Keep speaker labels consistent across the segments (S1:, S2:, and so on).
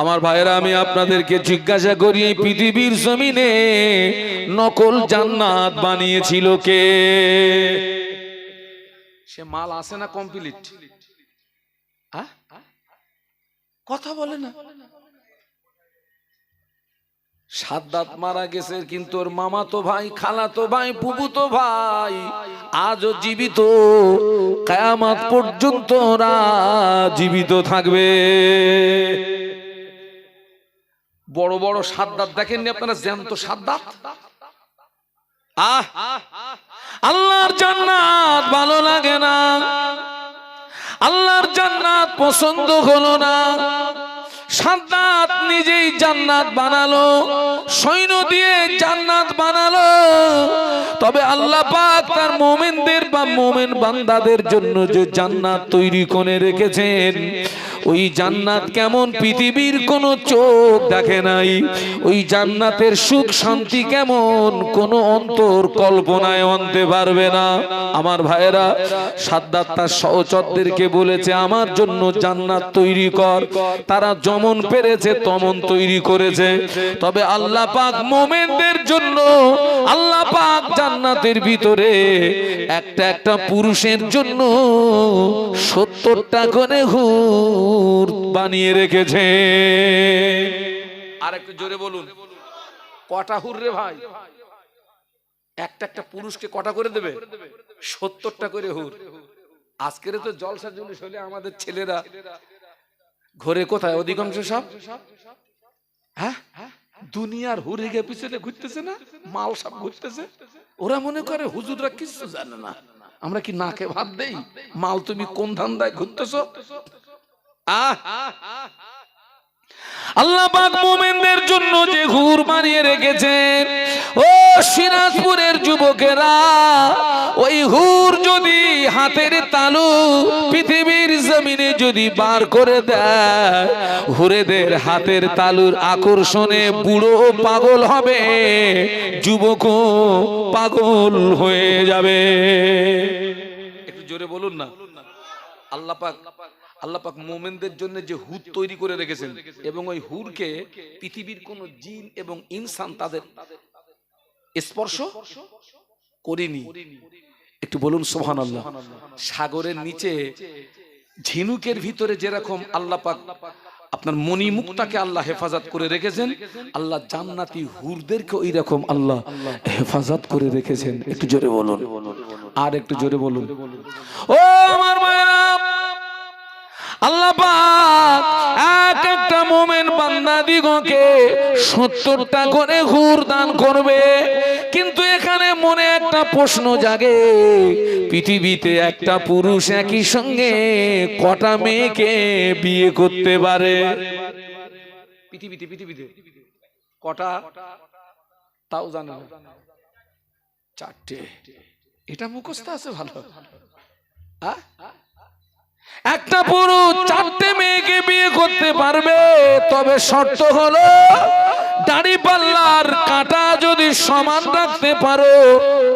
S1: আমার ভাইয়েরা, আমি আপনাদেরকে জিজ্ঞাসা করি, এই পৃথিবীর জমিনে নকল জান্নাত বানিয়েছিল কে? সে মাল আছে না কমপ্লিট কথা বলে না। সাদ্দাত মারা গেছে, কিন্তু ওর মামা তো ভাই খালা তো ভাই পুপু তো ভাই আজও জীবিত। কায়ামাত পর্যন্ত ওরা জীবিত থাকবে। বড় বড় সাদ্দাত দেখেননি আপনারা? জ্যান্ত সাদ্দাত? আহ! আল্লাহর জান্নাত ভালো লাগে না। আল্লাহর জান্নাত পছন্দ হলো না। সাদ্দাত নিজেই জান্নাত বানালো, সৈন্য দিয়ে জান্নাত বানালো। তবে আল্লাহ পাক তার মোমেনদের বা মোমেন বান্দাদের জন্য যে জান্নাত তৈরি করে রেখেছেন ওই জান্নাত কেমন পৃথিবীর কোন চোখ দেখে নাই? ওই জান্নাতের সুখ শান্তি কেমন কোন অন্তর কল্পনায় আনতে পারবে না? আমার ভাইয়েরা, সাদ্দাত তার সহচরদেরকে বলেছে, আমার জন্য জান্নাত তৈরি কর। তারা যেমন পেরেছে, তমন তৈরি করেছে। তবে আল্লাহ পাক মোমেনদের জন্য, আল্লাহ পাক জান্নাতের ভিতরে একটা একটা পুরুষের জন্য সত্তরটা করে হুর বানিয়ে রেখেছে। আর একটু জোরে বলুন। কটা হুর রে ভাই? একটা একটা পুরুষকে কটা করে দেবে? সত্তরটা করে হুর। আজকের তো জলসা জুলিস হলে আমাদের ছেলেরা। ঘরে কোথায়? অধিকাংশ সব? হ্যাঁ? দুনিয়ার হুরিগে পিছনে ঘুরতেছে না? মাল সব ঘুরতেছে? ওরা মনে করে হুজুররা কিছু জানে না। আমরা কি নাকে ভাত দেই? মাল তুমি কোন ধান্দায় ঘুরতেছো? আহ! আল্লাহ পাক মোমেনদের জন্য যে হুর বানিয়ে রেখেছেন, ও সিরাজপুরের যুবকেরা, ওই হুর যদি হাতের তালু পৃথিবীর জমিনে যদি বার করে দেয় হুরেদের হাতের তালুর আকর্ষণে বুড়ো পাগল হবে, যুবকও পাগল হয়ে যাবে। একটু জোরে বলুন না। আল্লাহ পাক আল্লাহ পাক মোমেনদের জন্য যে হুর তৈরি করে রেখেছেন এবং ওই হুরকে পৃথিবীর কোন জিন এবং ইনসান তাদের স্পর্শ করেনি। একটু বলুন সোহান আল্লাহ সাগরের নিচে ঝিনুকের ভিতরে যেরকম আল্লাহ পাক আপনার মণি মুক্তাকে আল্লাহ হেফাজত করে রেখেছেন, আল্লাহ জান্নাতি হুরদেরকে ওই রকম আল্লাহ হেফাজত করে রেখেছেন। একটু জোরে বলুন। আর একটু জোরে বলুন। ও আমার মায়েরা আল্লাহ একটা মোমেন বান্দা দিগকে করে হুর দান করবে। কিন্তু এখানে মনে একটা প্রশ্ন জাগে, পৃথিবীতে একটা পুরুষ একই সঙ্গে কটা মেয়েকে বিয়ে করতে পারে? তাও চারটে। এটা মুখস্থ আছে ভালো। আহ একটা পুরুষ চারটে মেয়েকে বিয়ে করতে পারবে, তবে শর্ত হলো দাড়ি পাল্লার কাঁটা যদি সমান রাখতে পারো,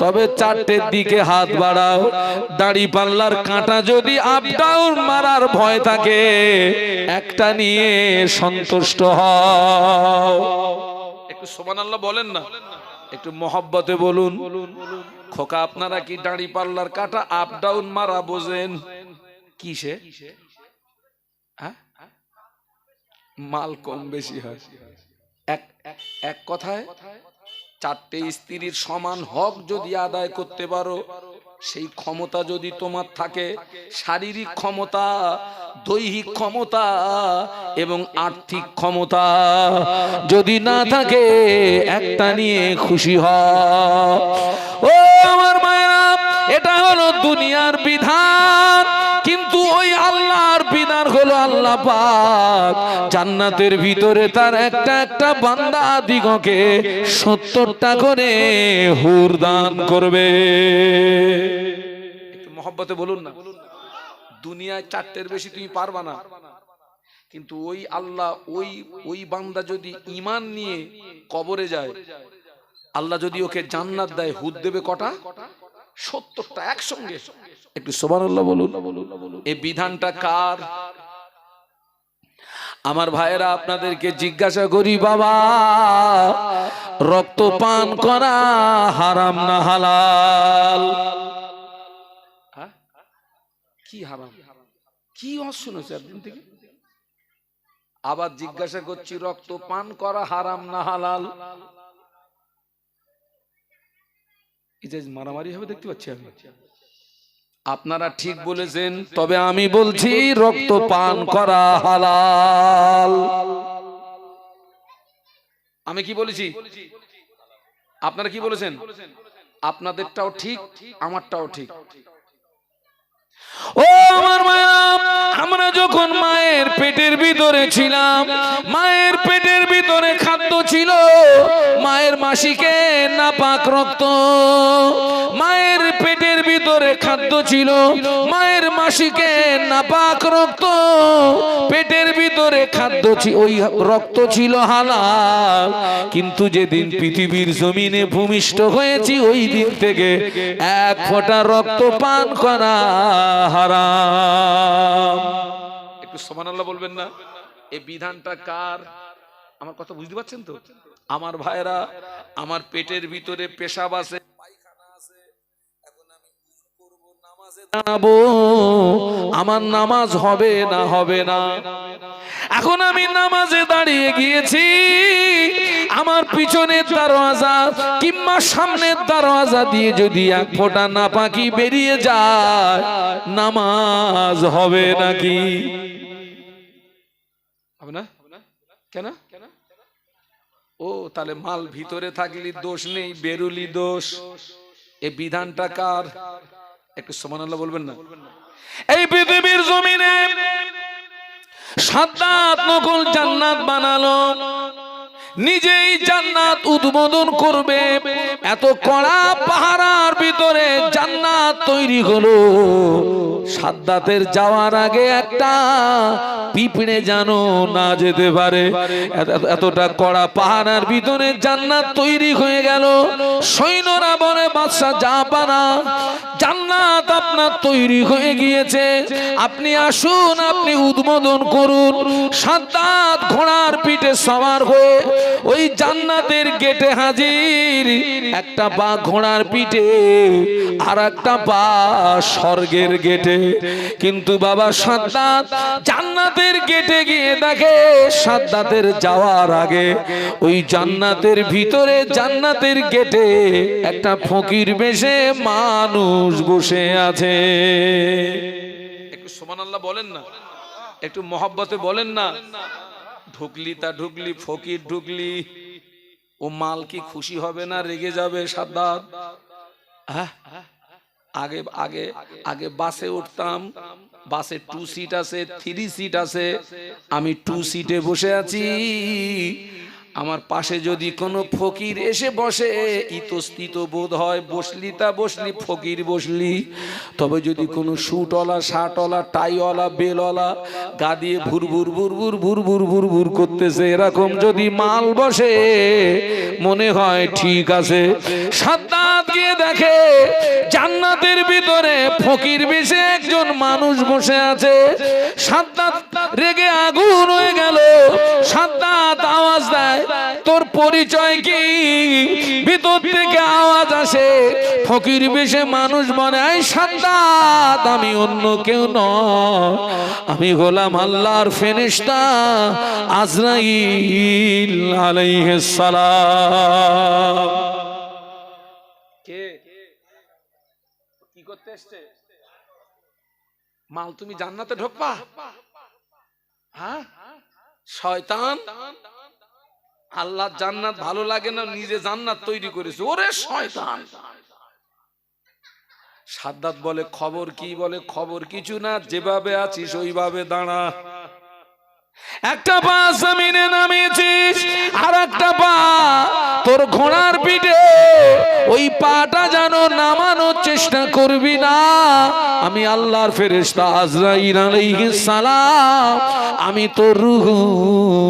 S1: তবে চারটের দিকে হাত বাড়াও। দাড়ি পাল্লার কাঁটা যদি আপ ডাউন মারার ভয় থাকে, একটা নিয়ে সন্তুষ্ট হও। একটু সমান আল্লাহ বলেন না। একটু মহব্বতে বলুন। খোকা, আপনারা কি দাড়ি পাল্লার কাঁটা আপ ডাউন মারা বোঝেন? কিসে? হ্যাঁ? মাল কম বেশি হয়। এক এক কথায় চারটে স্ত্রীর সমান হক যদি আদায় করতে পারো সেই ক্ষমতা যদি তোমার থাকে শারীরিক ক্ষমতা দৈহিক ক্ষমতা এবং আর্থিক ক্ষমতা যদি না থাকে একটা নিয়ে খুশি হও। ও আমার মায়েরা এটা হলো দুনিয়ার হলো আল্লাহ পাক। জান্নাতের ভিতরে তার একটা একটা বান্দা দিগকে সত্তরটা করে হুর দান করবে। মহব্বতে বলুন না। দুনিয়ায় চারটের বেশি তুমি পারবা না। কিন্তু ওই আল্লাহ, ওই ওই বান্দা যদি ইমান নিয়ে কবরে যায়, আল্লাহ যদি ওকে জান্নাত দেয় হুদ দেবে কটা? সত্তরটা একসঙ্গে। একটু সোমান আল্লাহ বলুন। এই বিধানটা কার? আমার ভাইয়েরা আপনাদেরকে জিজ্ঞাসা করি, বাবা, রক্ত পান করা হারাম না হালাল? হ্যাঁ? কি হারাম? কি অস শুনেছে একদিন থেকে? আবার জিজ্ঞাসা করছি, রক্ত পান করা হারাম না হালাল? মারামারি হবে দেখতে পাচ্ছি আমি। আপনারা ঠিক বলেছেন তবে আমি বলছি রক্ত পান করা হালাল। আমি কি বলেছি? আপনারা কি বলেছেন? আপনাদেরটাও ঠিক আমারটাও ঠিক। ও আমার মায়া আমরা যখন মায়ের পেটের ভিতরে ছিলাম মায়ের পেটের ভিতরে খাদ্য ছিল মায়ের মাসিকে নাপাক রক্ত মায়ের পেটের ভিতরে খাদ্য ছিল। মায়ের মাসিকে নাপাক রক্ত, পেটের ভিতরে খাদ্য ওই রক্ত ছিল হালাল। কিন্তু যেদিন পৃথিবীর জমিনে ভূমিষ্ঠ হয়েছি, ওই দিন থেকে এক ফোঁটা রক্ত পান করা হারাম। একটু সমান বলবেন না? এই বিধানটা কার? আমার কথা বুঝতে পারছেন তো? আমার ভাইরা, আমার পেটের ভিতরে পেশাব আছে। দাঁড়াবো আমার নামাজ হবে না হবে না। এখন আমি নামাজে দাঁড়িয়ে গিয়েছি। আমার পিছনের দরওয়াজা কিংবা সামনের দরওয়াজা দিয়ে যদি এক ফোঁটা না পাখি বেরিয়ে যায়, নামাজ হবে নাকি? হবে না? কেন? ও, তাহলে মাল ভিতরে থাকলি দোষ নেই, বেরুলি দোষ। এ বিধানটা কার? একটু সমান আল্লাহ বলবেন না? এই পৃথিবীর জমিনে সাত নকল জান্নাত বানালো। নিজেই জান্নাত উদ্বোধন করবে। এত কড়া পাহারার ভিতরে জান্নাত তৈরি হলো। সাদ্দাতের যাওয়ার আগে একটা পিঁপড়ে জানো না যেতে পারে। এতটা কড়া পাহারার ভিতরে জান্নাত তৈরি হয়ে গেল। সৈন্যরা বলে বাদশা যা পানা জান্নাত আপনার তৈরি হয়ে গিয়েছে। আপনি আসুন, আপনি উদ্বোধন করুন। সাদ্দাত ঘোড়ার পিঠে সবার হয়ে ওই জান্নাতের গেটে হাজির। একটা পা ঘোড়ার পিঠে আর একটা পা স্বর্গের গেটে। কিন্তু বাবা সাদ্দাত জান্নাতের গেটে গিয়ে দেখে, সাদ্দাতের যাওয়ার আগে ওই জান্নাতের ভিতরে, জান্নাতের গেটে একটা ফকির বেশে মানুষ বসে আছে। একটু সমান আল্লাহ বলেন না। একটু মহব্বতে বলেন না। ঢুকলি তা ঢুকলি, ফকির ঢুকলি। ও মাল কি খুশি হবে না, রেগে যাবে সাদ্দাত? হ্যাঁ? আগে আগে আগে বাসে উঠতাম বাসে টু সিট আছে থ্রি সিট আছে আমি টু সিটে বসে আছি। আমার পাশে যদি কোনো ফকির এসে বসে, ইতস্তিত বোধ হয় বসলি তা বসলি, ফকির বসলি। তবে যদি কোনো শুটওয়ালা শার্টওয়ালা, টাইওয়ালা, বেলওয়ালা, গা দিয়ে ভুর ভুর ভুর ভুর ভুর ভুর ভুর ভুর করতেছে, এরকম যদি মাল বসে, মনে হয় ঠিক আছে। সাদ্দাত গিয়ে দেখে, জান্নাতের ভিতরে ফকির বেশে একজন মানুষ বসে আছে। সাদ্দাত রেগে আগুন হয়ে গেল। সাদ্দাত পরিচয় কি? ভিতর থেকে আওয়াজ আসে। ফকির বেশে মানুষ মনে হয় সাদ্দাত, আমি অন্য কেউ ন আমি গোলাম আল্লাহর ফেরেশতা আজরাইল মাল তুমি জান্নাতে ঢোকবা? হ্যাঁ? শয়তান? আল্লাহ জান্নাত ভালো লাগে না, নিজে জান্নাত তৈরি করেছে। ওরে শয়তান। সাদ্দাত বলে, খবর কি? বলে, খবর কিছু না, যেভাবে আছিস ওইভাবে দাঁড়া। একটা পা জমিনে নামিয়েছিস আর একটা পা তোর ঘোড়ার পিঠে। ওই পাটা যেন নামানোর চেষ্টা করবি না। আমি আল্লাহর ফেরেশতা আজরাইল আলাইহিস সালাম, আমি তোর রূহ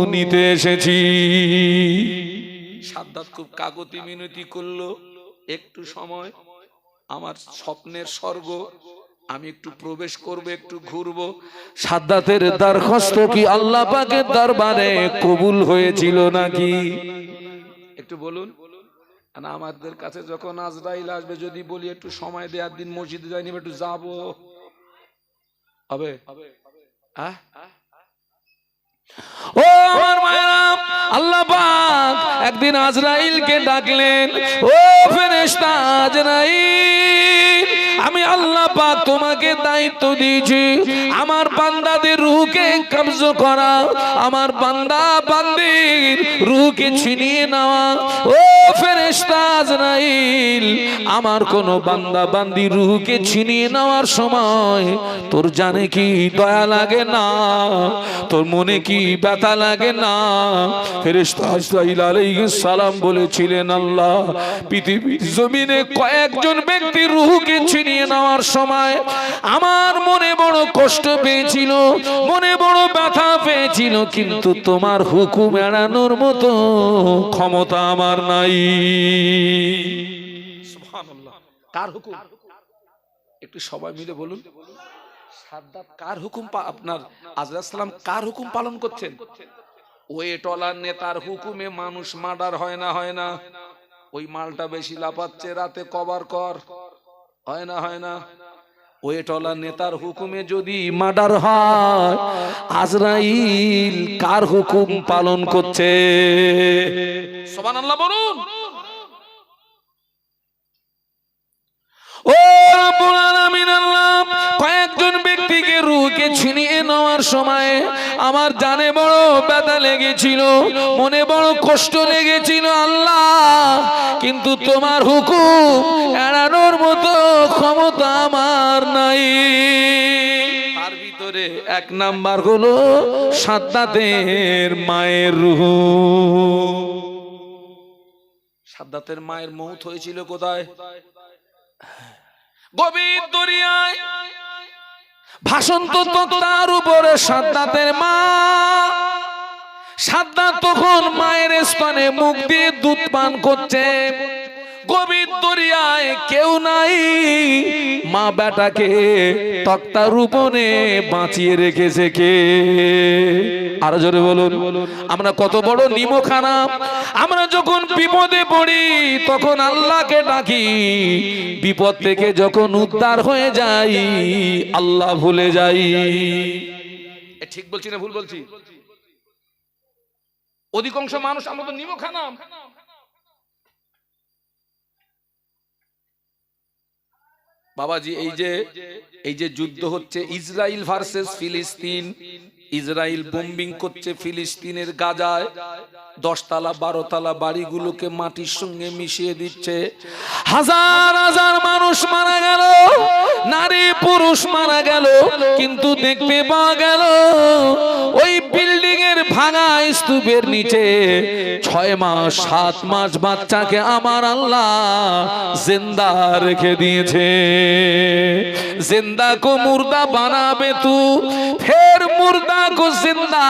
S1: নিতে এসেছি। সাদ্দাত খুব কাগতি মিনতি করল। একটু সময়, আমার স্বপ্নের স্বর্গ। আমি একটু প্রবেশ করব একটু ঘুরবো। সাদ্দাতের দরখাস্ত কি আল্লাহ পাকের দরবারে কবুল হয়েছিল নাকি? একটু বলুন। আমাদের কাছে যখন আজরাইল আসবে যদি বলি একটু সময় দেওয়ার দিন মসজিদে যাইনি একটু যাব। হবে? আহ? ও আমার মায়েরা আল্লাহ পাক একদিন আজরাইলকে ডাকলেন ও ফেরেশতা আজরাইল। আমি আল্লাহ পাক তোমাকে দায়িত্ব দিয়েছি। আমার বান্দাদের রুহকে কবজ করা, আমার বান্দা বান্দির রুহকে ছিনিয়ে নেওয়া। ও আমার কোন বান্দা বান্দি রুহকে ছিনিয়ে নেওয়ার সময় তোর জানে কি দয়া লাগে না? তোর মনে কি ব্যথা লাগে না? সালাম বলেছিলেন, আল্লাহ, পৃথিবীর জমিনে কয়েকজন ব্যক্তি রুহকে ছিনিয়ে নেওয়ার সময় আমার মনে বড় কষ্ট পেয়েছিল, মনে বড় ব্যথা পেয়েছিল, কিন্তু তোমার হুকুম এড়ানোর মতো ক্ষমতা আমার নাই। একটু সবাই মিলে বলুন। কার হুকুম আপনার কার হুকুম পালন করছেন? নেতার হুকুমে মানুষ মার্ডার হয় না হয় না। ওই মালটা বেশি রাতে কভার কর। হয় না হয় না। ওই টলার নেতার হুকুমে যদি মার্ডার হয়, আজরাইল কার হুকুম পালন করছে? সুবহানাল্লাহ বলুন। সময় আমার জানে বড় ব্যথা লেগেছিল, মনে বড় কষ্ট লেগেছিল, আল্লাহ। কিন্তু তোমার হুকুম এড়ানোর মতো ক্ষমতা আমার নাই। তার ভিতরে এক নাম্বার হলো সাদ্দাতের মায়ের রুহ। সাদ্দাতের মায়ের মৌত হয়েছিল কোথায়? গভীর দরিয়ায়। ভাসন্ত তার উপরে সাদ্দাতের মা। সাদ্দাত তখন মায়ের স্তনে মুখ দিয়ে দুধ পান করছে। গভীর দরিয়ায় কেউ নাই। মা বেটাকে তক্তার উপরে বাঁচিয়ে রেখেছে কে? আরও জোরে বলুন। আমরা কত বড় নিমখানা। আমরা যখন বিপদে পড়ি, তখন আল্লাহকে ডাকি। বিপদ থেকে যখন উদ্ধার হয়ে যাই, আল্লাহ ভুলে যাই। ঠিক বলছি না, ভুল বলছি? অধিকাংশ মানুষ আমরা তো নিমখানা। বাবাজি, এই যে এই যে যুদ্ধ হচ্ছে ইসরায়েল ভার্সেস ফিলিস্তিন, ইসরায়েল বোম্বিং করছে ফিলিস্তিনের গাজায়, দশতলা, বারোতলা বাড়িগুলোকে মাটির সঙ্গে মিশিয়ে দিচ্ছে। হাজার হাজার মানুষ মারা গেল, নারী পুরুষ মারা গেল, কিন্তু দেখতে পাওয়া গেল, ওই বিল্ডিং স্তূপের নিচে। ছয় মাস, সাত মাস বাচ্চাকে আমার আল্লাহ জিন্দা রেখে দিয়েছে। জিন্দা কো মুর্দা বানাবে তু, ফের মুর্দা কো জিন্দা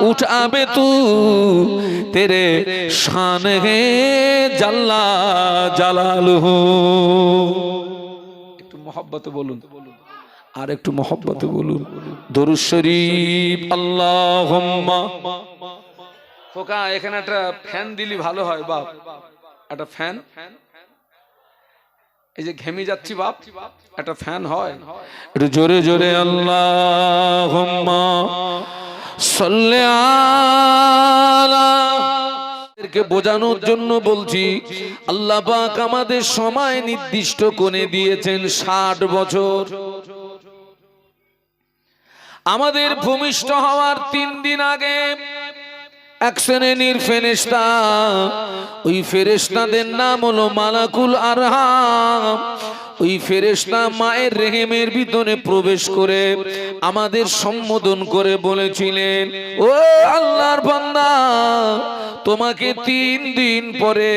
S1: উঠাবে তু। তেরে শান হে জাল্লা জালাল হু একটু মহব্বতে বলুন। আর একটু মহব্বতে বলুন। দরুদ শরীফ, আল্লাহুম্মা। খোকা, এখানে একটা ফ্যান দিলি ভালো হয়, বাপ। একটা ফ্যান। এই যে ঘেমে যাচ্ছি, বাপ। একটা ফ্যান হয়। একটু জোরে জোরে আল্লাহ কে বোঝানোর জন্য বলছি, আল্লাহ পাক আমাদের সময় নির্দিষ্ট কোণে দিয়েছেন ষাট বছর। আমাদের ভূমিষ্ঠ হওয়ার তিন দিন আগে এক শ্রেণির ফেরেস্তা ওই ফেরেস্তাদের নাম হলো মালাকুল আরহাম। ওই ফেরেস্তা মায়ের রেহেমের ভিতরে প্রবেশ করে আমাদের সম্বোধন করে বলেছিলেন, ও আল্লাহর বান্দা, তোমাকে তিন দিন পরে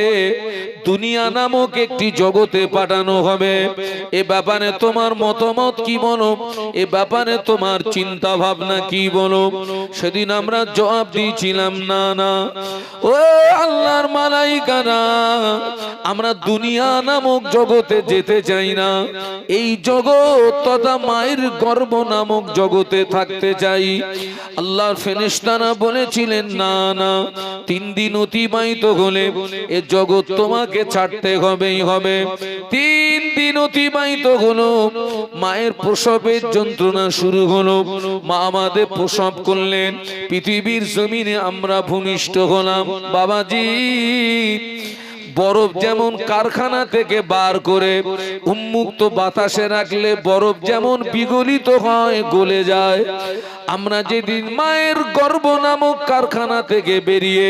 S1: দুনিয়া নামক একটি জগতে পাঠানো হবে। এ ব্যাপারে তোমার মতামত কি বলো? এ ব্যাপারে তোমার চিন্তা ভাবনা কি বলো? সেদিন আমরা জবাব দিয়েছিলাম, না না। ও আল্লাহর মালাইকারা, আমরা দুনিয়া নামক জগতে যেতে চাই না। এই জগৎ তথা মায়ের গর্ভ নামক জগতে থাকতে চাই। আল্লাহর ফেরেশতারা বলেছিলেন, না না, তিন দিন অতিবাহিত হলে এ জগৎ তোমাকে ছাড়তে হবেই হবে। তিন দিন অতিবাহিত হলো, মায়ের প্রসবের যন্ত্রণা শুরু হলো। মা আমাদের প্রসব করলেন, পৃথিবীর জমিনে আমরা ভূমিষ্ঠ হলাম। বাবাজি বরফ যেমন কারখানা থেকে বার করে, উন্মুক্ত বাতাসে রাখলে বরফ যেমন বিগলিত হয়, গলে যায়। আমরা যেদিন মায়ের গর্ভ নামক কারখানা থেকে বেরিয়ে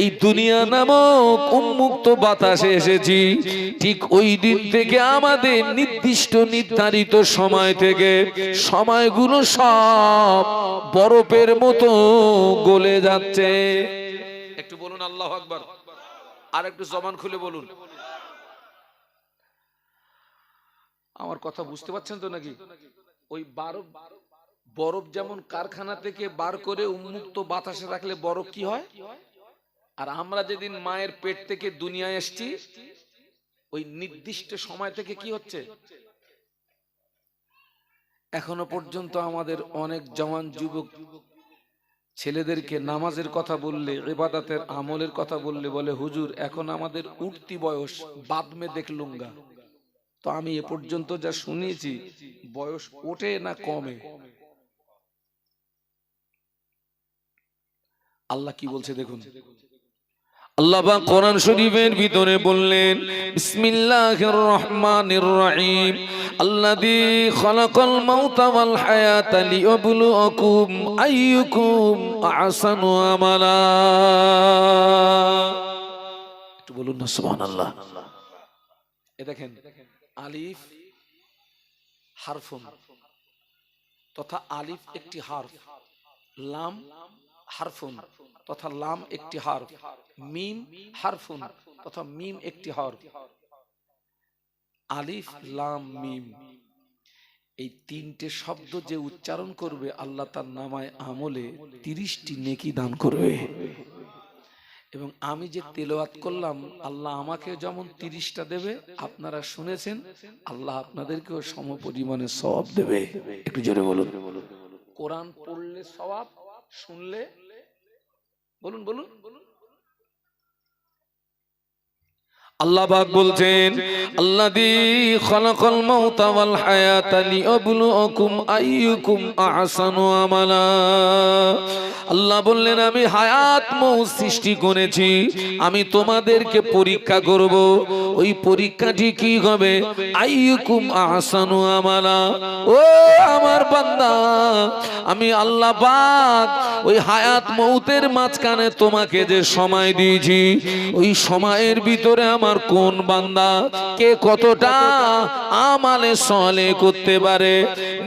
S1: এই দুনিয়া নামক উন্মুক্ত বাতাসে এসেছি, ঠিক ওই দিন থেকে আমাদের নির্দিষ্ট নির্ধারিত সময় থেকে সময়গুলো সব বরফের মতো গলে যাচ্ছে। একটু বলুন আল্লাহ আকবার। আর একটু জবান খুলে বলুন। আমার কথা বুঝতে পারছেন তো নাকি? ওই বরফ বরফ যেমন কারখানা থেকে বার করে উন্মুক্ত বাতাসে রাখলে বরফ কি হয়? আর আমরা যেদিন মায়ের পেট থেকে দুনিয়ায় এসছি, ওই নির্দিষ্ট সময় থেকে কি হচ্ছে? এখনও পর্যন্ত আমাদের অনেক জওয়ান যুবক ছেলেদেরকে নামাজের কথা বললে এবাদাতের আমলের কথা বললে বলে হুজুর এখন আমাদের উঠতি বয়স বাদ মে দেখলুঙ্গা তো আমি এ পর্যন্ত যা শুনিয়েছি বয়স ওঠে না কমে। আল্লাহ কি বলছে দেখুন। আল্লাহ বা কোরআন শরীফের ভিতরে বললেন, বিসমিল্লাহির রহমানির রহিম। আল্লাযী খালাকাল মাউতা ওয়াল হায়াতা লিয়াবলুয়াকুম আইয়ুকুম আহসানু আমালা। একটু বলুন না, সুবহানাল্লাহ। এ দেখেন, আলিফ, হারফুন, তথা আলিফ একটি হারফ, লাম, হারফুন, তথা লাম একটি হারফ। মিম হারফুন তথা মিম একটি হরফ আলিফ, লাম, মিম। এই তিনটে শব্দ যে উচ্চারণ করবে, আল্লাহ তার নামায় আমলে তিরিশটি নেকি দান করবে। এবং আমি যে তেলাওয়াত করলাম, আল্লাহ আমাকে যেমন তিরিশটা দেবে, আপনারা শুনেছেন, আল্লাহ আপনাদেরকেও সম পরিমাণে সওয়াব দেবে। একটু জোরে বলুন। কোরআন পড়লে সওয়াব, শুনলে বলুন বলুন বলুন। আল্লাহ পাক বলছেন, আল্লাযী খালাকাল মাউতা ওয়াল হায়াতা লিয়াবলুয়াকুম আইয়ুকুম আহসানু আমালা। আল্লাহ বললেন, আমি হায়াত মৌত সৃষ্টি করেছি, আমি তোমাদেরকে পরীক্ষা করব। ওই পরীক্ষাটি কি হবে? আইয়ুকুম আহসানু আমালা। ও আমার বান্দা, আমি আল্লাহ ওই হায়াত মৌতের মাঝখানে তোমাকে যে সময় দিয়েছি, ওই সময়ের ভিতরে আমার কোন বান্দা? কে কতটা আমালে সলে করতে পারে?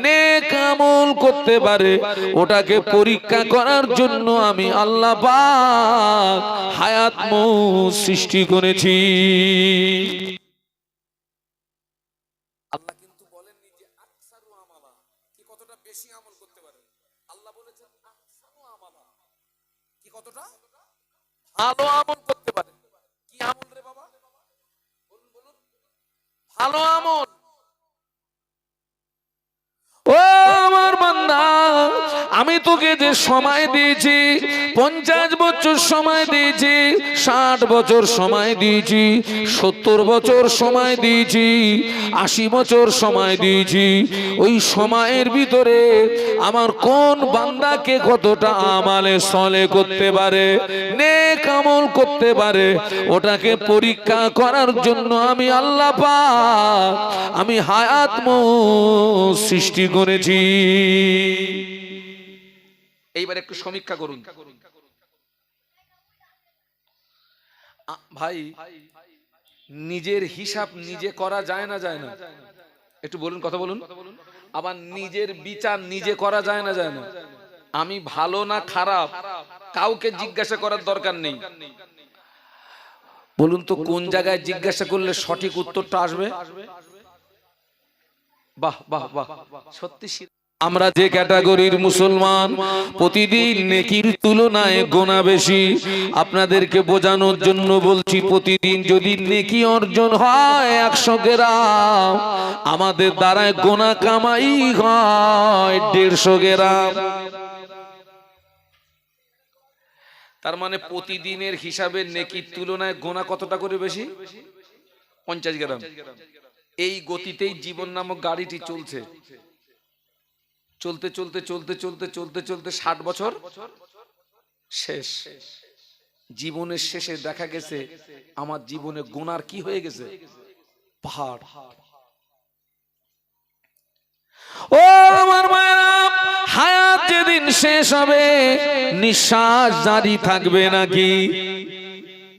S1: নেক আমল করতে পারে? ওটাকে পরীক্ষা করার জন্য আমি আল্লাহ পাক হায়াত সৃষ্টি করেছি। আল্লাহ ভালো আমল করতে পারে। ভালো আমল। ও আমার বান্দা, আমি তোকে যে সময় দিয়েছি, পঞ্চাশ বছর সময় দিয়েছি, ষাট বছর সময় দিয়েছি, সত্তর বছর সময় দিয়েছি, আশি বছর সময় দিয়েছি, ওই সময়ের ভিতরে আমার কোন বান্দাকে কতটা আমালে সলে করতে পারে? নেক আমল করতে পারে, ওটাকে পরীক্ষা করার জন্য আমি আল্লাহ পাক, আমি হায়াত সৃষ্টি করেছি। এইবার একটু সমীক্ষা করুন। ভাই, নিজের হিসাব নিজে করা যায় না যায় না? একটু বলুন, কথা বলুন। আবার নিজের বিচার নিজে করা যায় না যায় না? আমি ভালো না খারাপ? কাউকে জিজ্ঞাসা করার দরকার নেই। বলুন তো কোন জায়গায় জিজ্ঞাসা করলে সঠিক উত্তরটা আসবে? বাহ বাহ বাহ। সত্যি আমরা যে ক্যাটাগরির মুসলমান প্রতিদিন নেকির তুলনায় গোনা বেশি। আপনাদেরকে বোঝানোর জন্য বলছি প্রতিদিন যদি নেকি অর্জন হয় একশো গ্রাম আমাদের দ্বারায় গোনা কামাই হয় দেড়শো গ্রাম। তার মানে প্রতিদিনের হিসাবে নেকির তুলনায় গোনা কতটা করে বেশি? পঞ্চাশ গ্রাম। এই গতিতেই জীবন নামক গাড়িটি চলছে। চলতে চলতে চলতে চলতে চলতে চলতে ষাট বছর শেষ। জীবনের শেষে দেখা গেছে আমার জীবনে গোনার কি হয়ে গেছে? পাহাড়। ও আমার মায়েরা হায়াত যেদিন শেষ হবে, নিঃশ্বাস জারি থাকবে নাকি?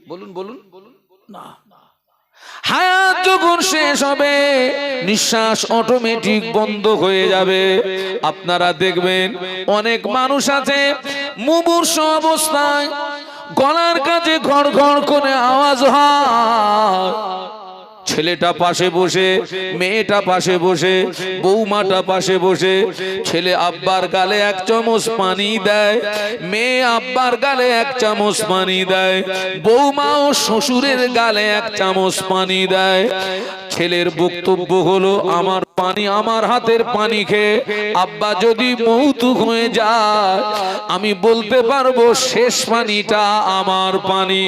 S1: বলুন বলুন। না। হায়াত যখন শেষ হবে, নিঃশ্বাস অটোমেটিক বন্ধ হয়ে যাবে। আপনারা দেখবেন অনেক মানুষ আছে মুমূর্ষ অবস্থায় গলার কাছে ঘর ঘর করে আওয়াজ হয়। ছেলেটা পাশে বসে, মেয়েটা পাশে বসে, বৌমাটা পাশে বসে, ছেলে আব্বার গালে এক চামচ পানি দেয়, মেয়ে আব্বার গালে এক চামচ পানি দেয় বৌমা ও শ্বশুরের গালে এক চামচ পানি দেয়। ছেলের বক্তব্য হলো, আমার পানি আমার হাতের পানি খেয়ে আব্বা যদি মৌতুক হয়ে যায়, আমি বলতে পারব শেষ পানিটা আমার পানি।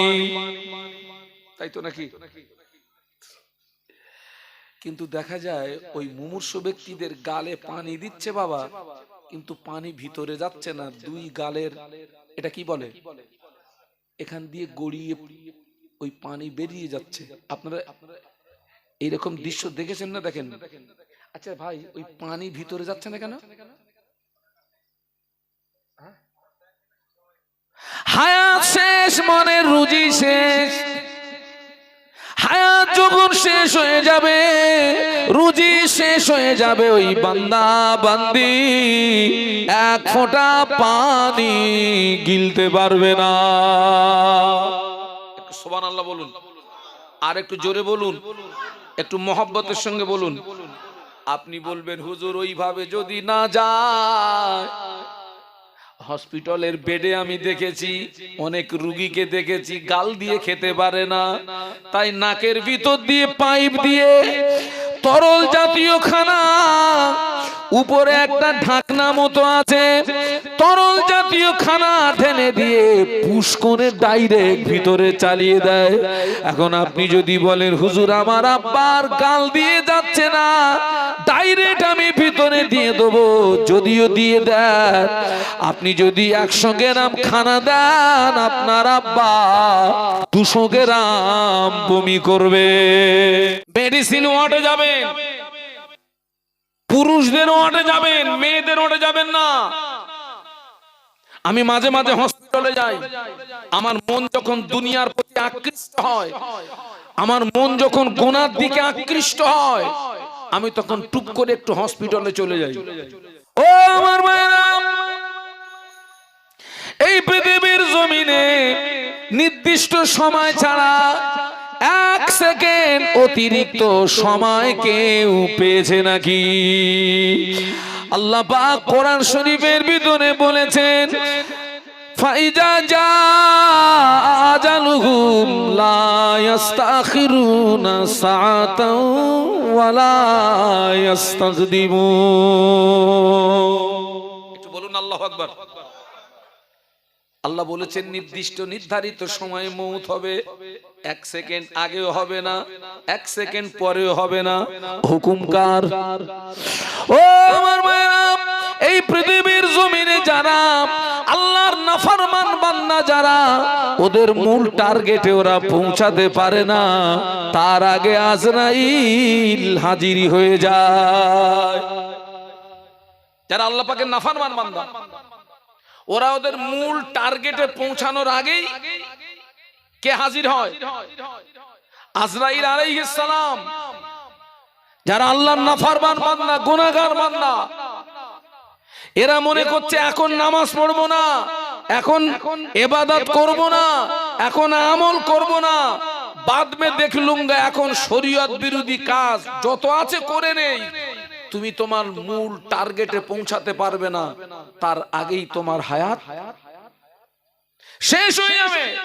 S1: তাই তো নাকি? কিন্তু দেখা যায় ওই মুমূর্ষ ব্যক্তিদের গালে পানি দিচ্ছে বাবা, কিন্তু পানি ভিতরে যাচ্ছে না, দুই গালের, এটা কি বলে? এখান দিয়ে গড়িয়ে ওই পানি বেরিয়ে যাচ্ছে। আপনারা এইরকম দৃশ্য দেখেছেন না দেখেন? আচ্ছা ভাই, ওই পানি ভিতরে যাচ্ছে না কেন? হায়াত শেষ, মনের রুজি শেষ। যখন শেষ হয়ে যাবে, রুজি শেষ হয়ে যাবে ওই বান্দা বান্দি। এক ফোঁটা পানি গিলতে পারবে না। সোবান আল্লাহ বলুন। আর একটু জোরে বলুন। একটু মহব্বতের সঙ্গে বলুন। আপনি বলবেন, হুজুর, ওইভাবে যদি না যায় হসপিটালের বেডে আমি দেখেছি, অনেক রুগীকে দেখেছি, গাল দিয়ে খেতে পারে না। তাই নাকের ভিতর দিয়ে পাইপ দিয়ে তরল জাতীয় খানা, উপরে একটা ঢাকনা মতো আছে, তরল জাতীয় খানা ঢেলে দিয়ে পুষ্কনের ডাইরেক্ট ভিতরে চালিয়ে দেয়। এখন আপনি যদি বলেন, হুজুর, আমার আব্বার গাল দিয়ে যাচ্ছে না, ডাইরেক্ট আমি ভিতরে দিয়ে দেবো, যদিও দিয়ে দেন। আপনি যদি একশো গ্রাম খানা দেন, আপনার আব্বা দুশো গ্রাম বমি করবে। মেডিসিন ওয়ার্ডে যাবেন। পুরুষদের ওয়ার্ডে যাবেন, মেয়েদের ওয়ার্ডে যাবেন না। আমি মাঝে মাঝে হসপিটালে যাই। আমার মন যখন দুনিয়ার প্রতি আকৃষ্ট হয়, আমার মন যখন গোনার দিকে আকৃষ্ট হয় আমি তখন টুক করে একটু হসপিটালে চলে যাই। ও আমার এই পৃথিবীর জমিনে নির্দিষ্ট সময় ছাড়া এক সেকেন্ড অতিরিক্ত সময় কেউ পেয়েছে নাকি? আল্লাহ পাক কোরআন শরীফের ভিতরে বলেছেন ফাইজা যা আজালুহুম লা ইস্তাখিরুনা সাআতাও ওয়ালা ইস্তাকদিমুন একটু বলুন আল্লাহু আকবার। আল্লাহ বলেছেন, নির্দিষ্ট নির্ধারিত সময়ে মৌত হবে, এক সেকেন্ড আগেও হবে না, এক সেকেন্ড পরেও হবে না। হুকুমকার। ও আমার মায়েরা এই পৃথিবীর জমিনে যারা আল্লাহর নাফরমান বান্দা যারা, ওদের মূল টার্গেটে ওরা পৌঁছাতে পারে না। তার আগে আজরাইল হাজিরি হয়ে যায়। যারা আল্লাহ পাকের নাফরমান বান্দা, ওরা ওদের মূল টার্গেটে পৌঁছানোর আগেই কে হাজির হয়? আজরাইল আলাইহিস সালাম। যারা আল্লাহর নাফরমান বান্দা, গুনাহগার বান্দা এরা মনে করছে এখন নামাজ পড়ব না। এখন এবাদত করব না। এখন আমল করব না। বাদ মে দেখলুঙ্গা এখন শরীয়ত বিরোধী কাজ। যত আছে করে নেই। তুমি তোমার মূল টার্গেটে পৌঁছাতে পারবে না। তার আগেই তোমার হায়াত। শেষ হয়ে যাবে।